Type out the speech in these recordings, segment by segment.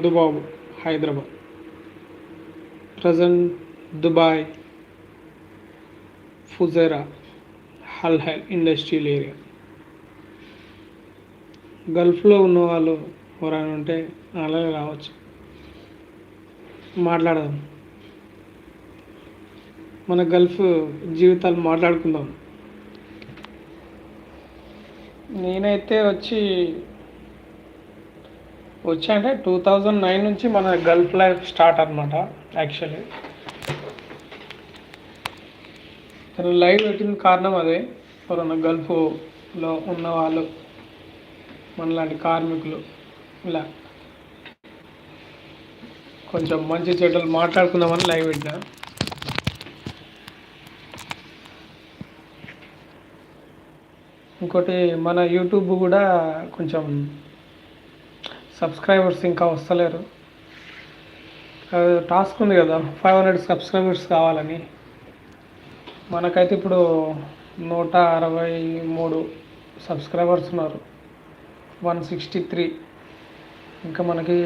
దుబాబు Hyderabad. Present Dubai Fujairah Al Hail industrial area. గల్ఫ్లో ఉన్న వాళ్ళు ఎవరైనా ఉంటే అలాగే రావచ్చు. మాట్లాడదాం. మన గల్ఫ్ జీవితాలు మాట్లాడుకుందాం. నేనైతే వచ్చి వచ్చి అంటే టూ థౌజండ్ నైన్ నుంచి మన గల్ఫ్ లైఫ్ స్టార్ట్ అనమాట యాక్చువల్లీ లైవ్ పెట్టిన కారణం అదే ఎవరన్నా గల్ఫ్లో ఉన్న వాళ్ళు మనలాంటి కార్మికులు ఇలా. కొంచెం మంచి చెడ్డలు మాట్లాడుకుందామని లైవ్ పెట్టిన. ఇంకోటి మన యూట్యూబ్ కూడా కొంచెం సబ్స్క్రైబర్స్ ఇంకా వస్తలేరు. టాస్క్ ఉంది కదా ఫైవ్ హండ్రెడ్ సబ్స్క్రైబర్స్ కావాలని. మనకైతే ఇప్పుడు నూట అరవై మూడు సబ్స్క్రైబర్స్ ఉన్నారు. One sixty three. ఇంకా మనకి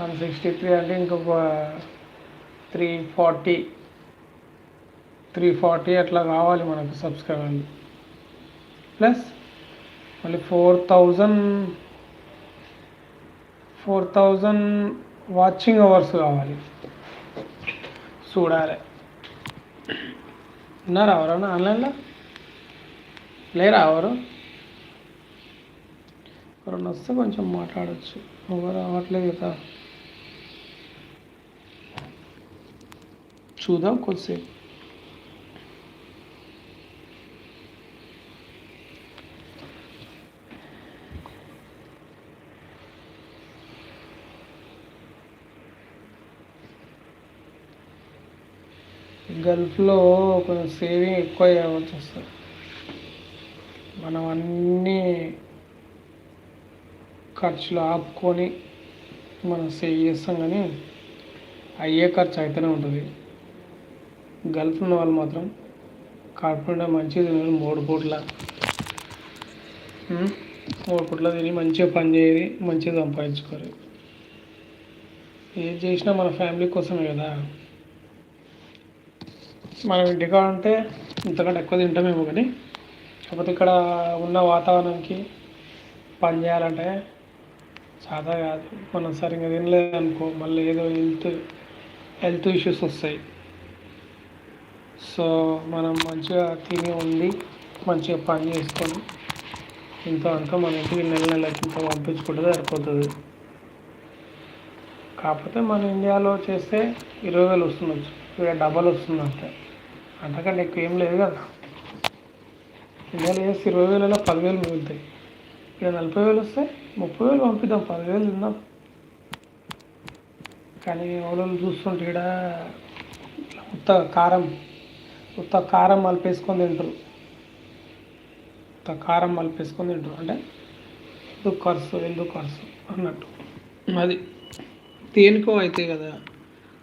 వన్ సిక్స్టీ త్రీ అంటే ఇంకొక త్రీ ఫార్టీ. త్రీ ఫార్టీ అట్లా కావాలి మనకు సబ్స్క్రైబర్లు. ప్లస్ మళ్ళీ four thousand four thousand watching hours కావాలి. చూడాలి. ఉన్నారా ఎవరన్నా ఆన్లైన్లో? లేరా ఎవరు? ఎవరన్నా వస్తే కొంచెం మాట్లాడచ్చు. ఎవరు అవ్వట్లేదు కదా. చూద్దాం కొద్దిసేపు. గల్ఫ్లో కొంచెం సేవింగ్ ఎక్కువ చేయవలసి వస్తుంది మనం అన్నీ ఖర్చులు ఆపుకొని మనం సేవ్ చేస్తాం కానీ అయ్యే ఖర్చు అయితేనే ఉంటుంది. గల్ఫ్ ఉన్న వాళ్ళు మాత్రం కాకుండా మంచిగా మూడు పూట్ల. మూడు పూట్ల తిని మంచిగా పని చేయాలి మంచిగా సంపాదించుకోరు ఏది చేసినా మన ఫ్యామిలీ కోసమే కదా. మనం ఇంటికాడ అంటే ఇంతకంటే ఎక్కువ తింటామేమో కానీ కాకపోతే ఇక్కడ ఉన్న వాతావరణంకి పని చేయాలంటే సాదా కాదు. మనం సరిగ్గా తినలేదు అనుకో మళ్ళీ ఏదో హెల్త్ హెల్త్ ఇష్యూస్ వస్తాయి. సో మనం మంచిగా తిని ఉండి మంచిగా పని చేసుకొని ఇంత అంతా మన ఇంటికి నెల నెలకి ఇంత పంపించుకుంటే సరిపోతుంది. కాకపోతే మన ఇండియాలో చేస్తే ఇరవై వేలు వస్తుండొచ్చు. ఇక్కడ డబల్ వస్తుంది అంతే అంతకంటే ఎక్కువ ఏం లేదు కదా. ఇండియాలో వేసి ఇరవై వేలలో పదివేలు మిగులుతాయి. ఇక్కడ నలభై వేలు వస్తే ముప్పై వేలు పంపిద్దాం పదివేలు తిందాం. కానీ ఎవరో చూస్తుంటే ఇక్కడ ఉత్త కారం ఉత్త కారం మలిపేసుకొని తింటారు. ఉత్త కారం మలిపేసుకొని తింటారు. అంటే ఎందుకు ఖర్చు ఎందుకు ఖర్చు అన్నట్టు. అది దేనికో అయితే కదా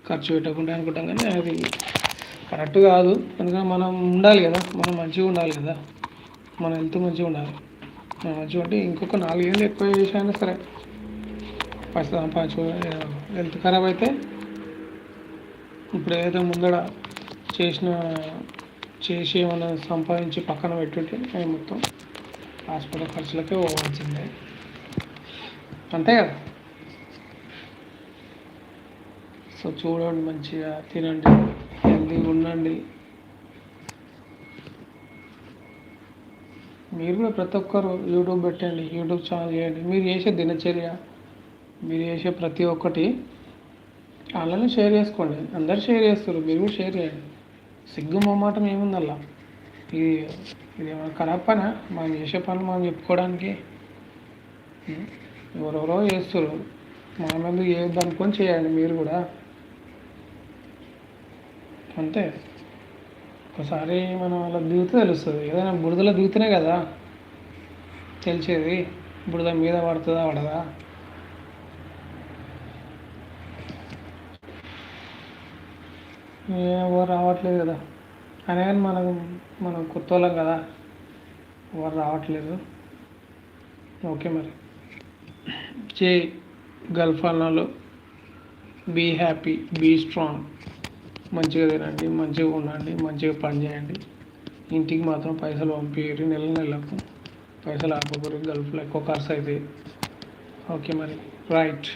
ఖర్చు పెట్టకుండా అనుకుంటాం కానీ అది కరెక్ట్ కాదు. ఎందుకంటే మనం ఉండాలి కదా. మనం మంచిగా ఉండాలి కదా. మన హెల్త్ మంచిగా ఉండాలి. మనం మంచిగా ఉంటే ఇంకొక నాలుగేళ్ళు ఎక్కువ చేసినా సరే పైసలు సంపాదించు హెల్త్ ఖరాబ్ అయితే ఇప్పుడు ఏదైతే ముందర చేసిన చేసి ఏమైనా సంపాదించి పక్కన పెట్టుంటే మొత్తం హాస్పిటల్ ఖర్చులకే పోవాల్సిందే. అంతే కదా. సో చూడండి మంచిగా తినండి హెల్తీగా ఉండండి. మీరు కూడా ప్రతి ఒక్కరు యూట్యూబ్ పెట్టండి యూట్యూబ్ ఛానల్ చేయండి. మీరు చేసే దినచర్య మీరు చేసే ప్రతి ఒక్కటి వాళ్ళని షేర్ చేసుకోండి. అందరు షేర్ చేస్తారు మీరు కూడా షేర్ చేయండి. సిగ్గు మొమ్మాటం ఏముంది అలా ఇది ఇది ఏమైనా ఖరాబ్ పనా? మనం చేసే పనులు మనం చెప్పుకోవడానికి? ఎవరెవరో చేస్తారు మనం ఎందుకు చేయొద్దు అనుకొని చేయండి మీరు కూడా. అంతే ఒకసారి మనం అలా దిగితే తెలుస్తుంది. ఏదైనా బురదలో దిగుతూనే కదా తెలిసేది. బురద మీద పడుతుందా పడదా? ఎవరు రావట్లేదు కదా. అనే కానీ మనం మనం కొత్త వాళ్ళం కదా. ఎవరు రావట్లేదు. ఓకే మరి. చే గల్ఫ్ అన్నాలు బీ హ్యాపీ బీ స్ట్రాంగ్. మంచిగా తినండి మంచిగా ఉండండి మంచిగా పని చేయండి. ఇంటికి మాత్రం పైసలు పంపించరు నెల నెలకు పైసలు ఆపకూరు గల్ఫ్లో ఎక్కువ ఖర్చు అవుతాయి ఓకే మరి రైట్.